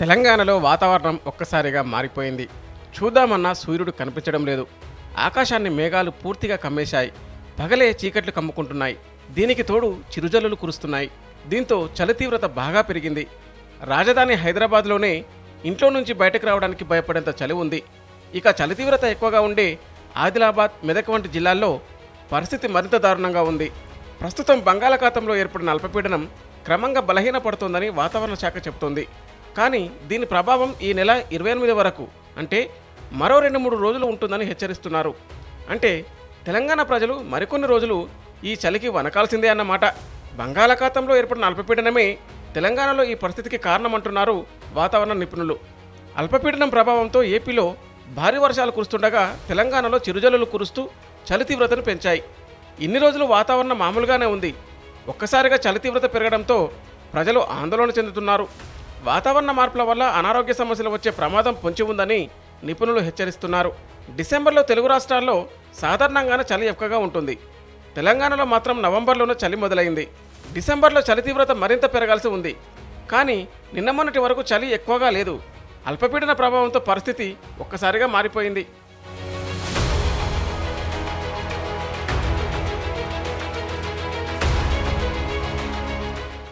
తెలంగాణలో వాతావరణం ఒక్కసారిగా మారిపోయింది. చూద్దామన్నా సూర్యుడు కనిపించడం లేదు. ఆకాశాన్ని మేఘాలు పూర్తిగా కమ్మేశాయి. పగలే చీకట్లు కమ్ముకుంటున్నాయి. దీనికి తోడు చిరుజల్లులు కురుస్తున్నాయి. దీంతో చలి తీవ్రత బాగా పెరిగింది. రాజధాని హైదరాబాద్లోనే ఇంట్లో నుంచి బయటకు రావడానికి భయపడేంత చలి ఉంది. ఇక చలి తీవ్రత ఎక్కువగా ఉండే ఆదిలాబాద్ మెదక్ వంటి జిల్లాల్లో పరిస్థితి మరింత దారుణంగా ఉంది. ప్రస్తుతం బంగాళాఖాతంలో ఏర్పడిన అల్పపీడనం క్రమంగా బలహీనపడుతోందని వాతావరణ శాఖ చెబుతోంది. కానీ దీని ప్రభావం ఈ నెల ఇరవై ఎనిమిది వరకు అంటే మరో రెండు మూడు రోజులు ఉంటుందని హెచ్చరిస్తున్నారు. అంటే తెలంగాణ ప్రజలు మరికొన్ని రోజులు ఈ చలికి వనకాల్సిందే అన్నమాట. బంగాళాఖాతంలో ఏర్పడిన అల్పపీడనమే తెలంగాణలో ఈ పరిస్థితికి కారణమంటున్నారు వాతావరణ నిపుణులు. అల్పపీడనం ప్రభావంతో ఏపీలో భారీ వర్షాలు కురుస్తుండగా తెలంగాణలో చిరుజల్లులు కురుస్తూ చలి తీవ్రతను పెంచాయి. ఇన్ని రోజులు వాతావరణం మామూలుగానే ఉంది. ఒక్కసారిగా చలి తీవ్రత పెరగడంతో ప్రజలు ఆందోళన చెందుతున్నారు. వాతావరణ మార్పుల వల్ల అనారోగ్య సమస్యలు వచ్చే ప్రమాదం పొంచి ఉందని నిపుణులు హెచ్చరిస్తున్నారు. డిసెంబర్లో తెలుగు రాష్ట్రాల్లో సాధారణంగానే చలి ఎక్కువగా ఉంటుంది. తెలంగాణలో మాత్రం నవంబర్లోనే చలి మొదలైంది. డిసెంబర్లో చలి తీవ్రత మరింత పెరగాల్సి ఉంది. కానీ నిన్న మొన్నటి వరకు చలి ఎక్కువగా లేదు. అల్పపీడన ప్రభావంతో పరిస్థితి ఒక్కసారిగా మారిపోయింది.